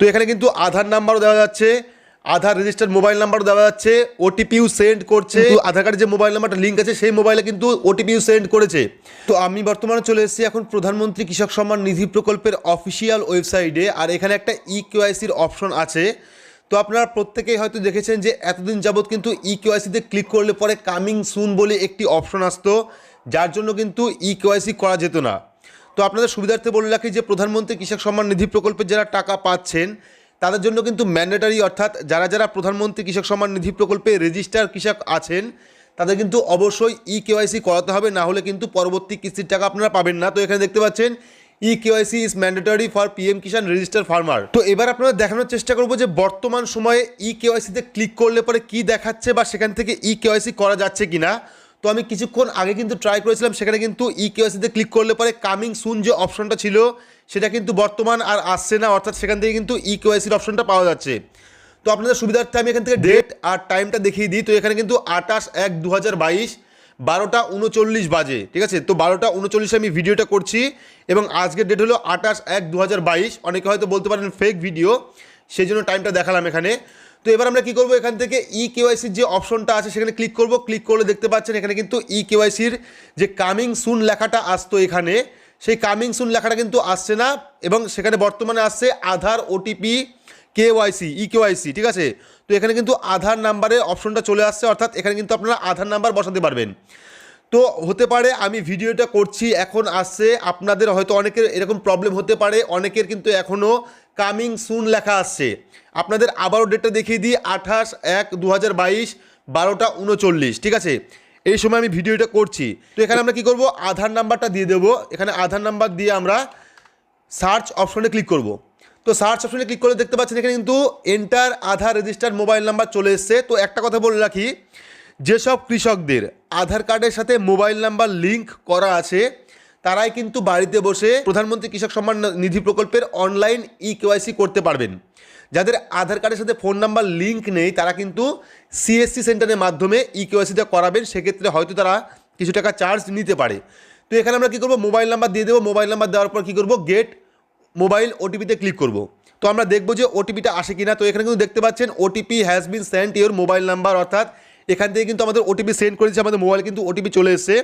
তো এখানে কিন্তু আধার নাম্বারও দেওয়া যাচ্ছে আধার রেজিস্টার্ড মোবাইল নাম্বারও দেওয়া যাচ্ছে ওটিপিও সেন্ড করছে। আধার কার্ডের যে মোবাইল নাম্বারটা লিঙ্ক আছে সেই মোবাইলে কিন্তু ওটিপিও সেন্ড করেছে। তো আমি বর্তমানে চলে এসেছি এখন প্রধানমন্ত্রী কৃষক সম্মান নিধি প্রকল্পের অফিসিয়াল ওয়েবসাইটে আর এখানে একটা ই কেওয়াইসির অপশন আছে। তো আপনারা প্রত্যেকেই হয়তো দেখেছেন যে এতদিন যাবৎ কিন্তু ই কেওয়াইসিতে ক্লিক করলে পরে কামিং সুন বলে একটি অপশন আসতো যার জন্য কিন্তু ই কেওয়াইসি করা যেত না। তো আপনাদের সুবিধার্থে বলে রাখি যে প্রধানমন্ত্রী কৃষক সম্মান নিধি প্রকল্পের যারা টাকা পাচ্ছেন, তাদের জন্য কিন্তু ম্যান্ডেটারি অর্থাৎ যারা যারা প্রধানমন্ত্রী কৃষক সম্মান নিধি প্রকল্পে রেজিস্টার কৃষক আছেন, তাদের কিন্তু অবশ্যই ই কেওয়াইসি করাতে হবে, না হলে কিন্তু পরবর্তী কিস্তির টাকা আপনারা পাবেন না। তো এখানে দেখতে পাচ্ছেন e KYC is mandatory for PM Kisan register farmer তো এবার আপনারা দেখানোর চেষ্টা করব যে বর্তমান সময়ে ই কেওয়াইসিতে ক্লিক করলে পরে কি দেখাচ্ছে বা সেখান থেকে ই কেওয়াইসি করা যাচ্ছে কিনা। তো আমি কিছুক্ষণ আগে কিন্তু ট্রাই করেছিলাম সেখানে কিন্তু ই কেওয়াইসিতে ক্লিক করলে পরে কামিং সুন যে অপশনটা ছিল সেটা কিন্তু বর্তমান আর আসছে না অর্থাৎ সেখান থেকে কিন্তু ই কেওয়াইসির অপশনটা পাওয়া যাচ্ছে। তো আপনাদের সুবিধার্থে আমি এখান থেকে ডেট আর টাইমটা দেখিয়ে দিই। তো এখানে কিন্তু আঠাশ এক দু হাজার বাইশ বারোটা উনচল্লিশ বাজে ঠিক আছে? তো বারোটা উনচল্লিশে আমি ভিডিওটা করছি এবং আজকের ডেট হলো আঠাশ এক দু হাজার বাইশ। অনেকে হয়তো বলতে পারেন ফেক ভিডিও সেই জন্য টাইমটা দেখালাম এখানে। তো এবার আমরা কি করব? এখান থেকে ই কেওয়াইসির যে অপশনটা আছে, সেখানে ক্লিক করব। ক্লিক করলে দেখতে পাচ্ছেন এখানে কিন্তু ই কেওয়াইসির যে কামিং সুন লেখাটা আসতো এখানে। সেই কামিং সুন লেখাটা কিন্তু আসছে না এবং সেখানে বর্তমানে আসছে Aadhaar OTP KYC e KYC ঠিক আছে? তো এখানে কিন্তু আধার নাম্বারের অপশনটা চলে আসছে, অর্থাৎ এখানে কিন্তু আপনারা আধার নাম্বার বসাতে পারবেন। তো হতে পারে আমি ভিডিওটা করছি, এখন আসছে। আপনাদের হয়তো অনেকের এরকম প্রবলেম হতে পারে, অনেকের কিন্তু এখনও কামিং সুন লেখা আসছে আপনাদের আবারও ডেটটা দেখিয়ে দিই, আঠাশ এক দু হাজার বাইশ, বারোটা উনচল্লিশ, ঠিক আছে? এই সময় আমি ভিডিওটা করছি। তো এখানে আমরা কি করব? আধার নাম্বারটা দিয়ে দেবো। এখানে আধার নাম্বার দিয়ে আমরা সার্চ অপশনে ক্লিক করব। তো সার্চ অপশনে ক্লিক করে দেখতে পাচ্ছেন এখানে কিন্তু enter Aadhaar register mobile number চলে এসছে। তো একটা কথা বলে রাখি, যেসব কৃষকদের আধার কার্ডের সাথে মোবাইল নাম্বার লিংক করা আছে তারাই কিন্তু বাড়িতে বসে প্রধানমন্ত্রী কৃষক সম্মান নিধি প্রকল্পের অনলাইন ই কেওয়াইসি করতে পারবেন। যাদের আধার কার্ডের সাথে ফোন নাম্বার লিঙ্ক নেই, তারা কিন্তু সিএসসি সেন্টারের মাধ্যমে ই কেওয়াইসিটা করাবেন। সেক্ষেত্রে হয়তো তারা কিছু টাকা চার্জ নিতে পারে। তো এখানে আমরা কী করব? মোবাইল নাম্বার দিয়ে দেবো। মোবাইল নাম্বার দেওয়ার পর কী করব? গেট মোবাইল ওটিপিতে ক্লিক করব। তো আমরা দেখব যে ওটিপিটা আসে কিনা। তো এখানে কিন্তু দেখতে পাচ্ছেন OTP has been sent your mobile number অর্থাৎ এখান থেকে কিন্তু আমাদের ওটিপি সেন্ড করেছে, আমাদের মোবাইল কিন্তু ওটিপি চলে এসেছে।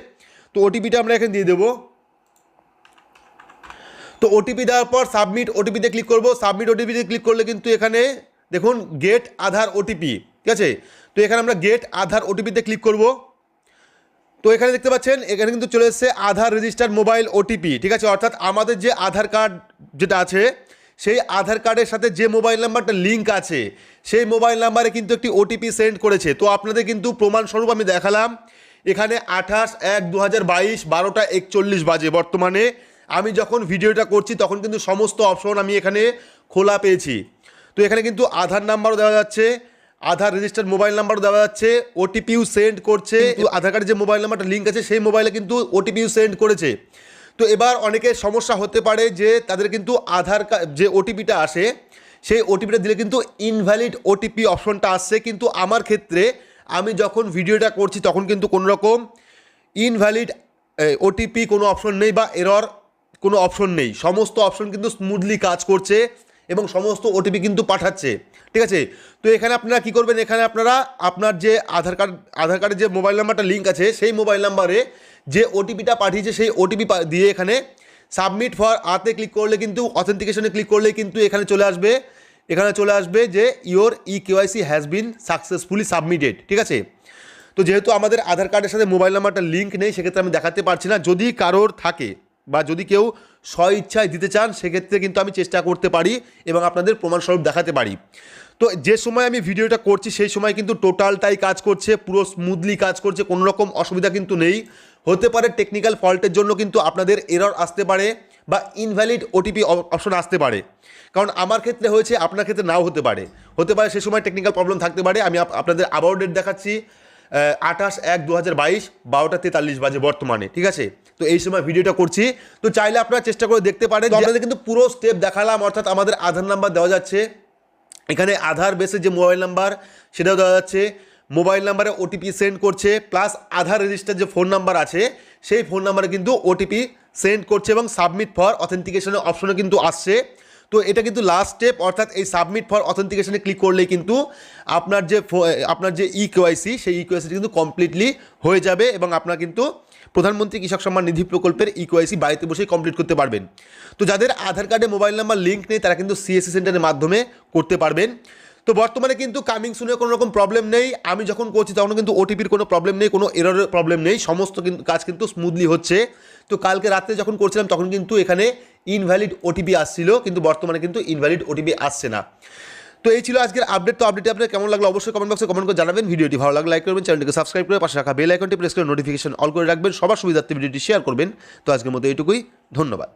তো ওটিপিটা আমরা এখানে দিয়ে দেবো। তো ওটিপি দেওয়ার পর সাবমিট ওটিপিতে ক্লিক করব। সাবমিট ওটিপিতে ক্লিক করলে কিন্তু এখানে দেখুন গেট আধার ওটিপি ঠিক আছে? তো এখানে আমরা গেট আধার ওটিপিতে ক্লিক করব। তো এখানে দেখতে পাচ্ছেন, এখানে কিন্তু চলে এসেছে আধার রেজিস্টার্ড মোবাইল ওটিপি ঠিক আছে? অর্থাৎ আমাদের যে আধার কার্ড যেটা আছে, সেই আধার কার্ডের সাথে যে মোবাইল নাম্বারটা লিঙ্ক আছে, সেই মোবাইল নাম্বারে কিন্তু একটি ওটিপি সেন্ড করেছে। তো আপনাদের কিন্তু প্রমাণস্বরূপ আমি দেখালাম। এখানে আঠাশ এক দু হাজার বাইশ বারোটা একচল্লিশ বাজে বর্তমানে। আমি যখন ভিডিওটা করছি তখন কিন্তু সমস্ত অপশন আমি এখানে খোলা পেয়েছি। তো এখানে কিন্তু আধার নাম্বারও দেওয়া যাচ্ছে আধার রেজিস্টার্ড মোবাইল নাম্বারও দেওয়া যাচ্ছে ওটিপিও সেন্ড করছে আধার কার্ডের যে মোবাইল নাম্বারটা লিঙ্ক আছে সেই মোবাইলে কিন্তু ওটিপিও সেন্ড করেছে। তো এবার অনেকের সমস্যা হতে পারে যে তাদের কিন্তু আধার কার্ড যে ওটিপিটা আসে সেই ওটিপিটা দিলে কিন্তু ইনভ্যালিড ওটিপি অপশনটা আসছে। কিন্তু আমার ক্ষেত্রে আমি যখন ভিডিওটা করছি তখন কিন্তু কোনো রকম ইনভ্যালিড ওটিপি কোনো অপশন নেই বা এরর কোনো অপশন নেই। সমস্ত অপশন কিন্তু স্মুথলি কাজ করছে এবং সমস্ত ওটিপি কিন্তু পাঠাচ্ছে। ঠিক আছে? তো এখানে আপনারা কি করবেন? এখানে আপনারা আপনার যে আধার কার্ড, আধার কার্ডের যে মোবাইল নাম্বারটা লিঙ্ক আছে, সেই মোবাইল নাম্বারে যে ওটিপিটা পাঠিয়েছে, সেই ওটিপি দিয়ে এখানে সাবমিট ফর আতে ক্লিক করলে কিন্তু অথেন্টিকেশনে ক্লিক করলে কিন্তু এখানে চলে আসবে। এখানে চলে আসবে যে your e KYC has been successfully submitted ঠিক আছে? তো যেহেতু আমাদের আধার কার্ডের সাথে মোবাইল নাম্বারটা লিঙ্ক নেই, সেক্ষেত্রে আমি দেখাতে পারছি না। যদি কারোর থাকে বা যদি কেউ স্ব ইচ্ছায় দিতে চান, সেক্ষেত্রে কিন্তু আমি চেষ্টা করতে পারি এবং আপনাদের প্রমাণস্বরূপ দেখাতে পারি। তো যে সময় আমি ভিডিওটা করছি, সেই সময় কিন্তু টোটালটাই কাজ করছে, পুরো স্মুথলি কাজ করছে, কোনো রকম অসুবিধা কিন্তু নেই। হতে পারে টেকনিক্যাল ফল্টের জন্য কিন্তু আপনাদের এরর আসতে পারে বা ইনভ্যালিড ওটিপি অপশন আসতে পারে। কারণ আমার ক্ষেত্রে হয়েছে, আপনার ক্ষেত্রে নাও হতে পারে। হতে পারে সে সময় টেকনিক্যাল প্রবলেম থাকতে পারে, আমি আপনাদের আবারও ডেট দেখাচ্ছি। আঠাশ এক দু হাজার বাইশ বারোটা তেতাল্লিশ বাজে বর্তমানে ঠিক আছে? তো এই সময় ভিডিওটা করছি। তো চাইলে আপনারা চেষ্টা করে দেখতে পারেন। আপনাদের কিন্তু পুরো স্টেপ দেখালাম অর্থাৎ আমাদের আধার নাম্বার দেওয়া যাচ্ছে। এখানে আধার বেসে যে মোবাইল নাম্বার সেটাও দেওয়া যাচ্ছে। মোবাইল নাম্বারে ওটিপি সেন্ড করছে প্লাস আধার রেজিস্টার যে ফোন নাম্বার আছে সেই ফোন নাম্বারে কিন্তু ওটিপি সেন্ড করছে এবং সাবমিট ফর অথেন্টিকেশনের অপশনও কিন্তু আসছে। তো এটা কিন্তু লাস্ট স্টেপ অর্থাৎ এই সাবমিট ফর অথেন্টিকেশনে ক্লিক করলেই কিন্তু আপনার যে আপনার যে ই কেওয়াইসি সেই ই কেওয়াইসি কিন্তু কমপ্লিটলি হয়ে যাবে এবং আপনার কিন্তু প্রধানমন্ত্রী কৃষক সম্মান নিধি প্রকল্পের ই কেওয়াইসি বাড়িতে বসেই কমপ্লিট করতে পারবেন। তো যাদের আধার কার্ডে মোবাইল নাম্বার লিঙ্ক নেই, তারা কিন্তু সিএসসি সেন্টারের মাধ্যমে করতে পারবেন। তো বর্তমানে কিন্তু কামিং শুনে কোনো রকম প্রবলেম নেই। আমি যখন করছি তখন কিন্তু ওটিপির কোনো প্রবলেম নেই, কোনো এররের প্রবলেম নেই। সমস্ত কিন্তু কাজ কিন্তু স্মুথলি হচ্ছে। তো কালকে রাত্রে যখন করছিলাম, তখন কিন্তু এখানে ইনভ্যালিড ওটিপি আসছিল, কিন্তু বর্তমানে কিন্তু ইনভ্যালিড ওটিপি আসছে না। তো এই ছিল আজকের আপডেট তো আপডেট আপনার কেমন লাগল অবশ্যই কমেন্ট বক্সে কমেন্ট করে জানাবেন। ভিডিওটি ভালো লাগলে লাইক করবেন চ্যানেলটিকে সাবস্ক্রাইব করে পাশে রাখা বেল আইকনটি প্রেস করে নোটিফিকেশন অল করে রাখবেন। সবার সুবিধার্থে ভিডিওটি শেয়ার করবেন। তো আজকের মতো এইটুকুই। ধন্যবাদ।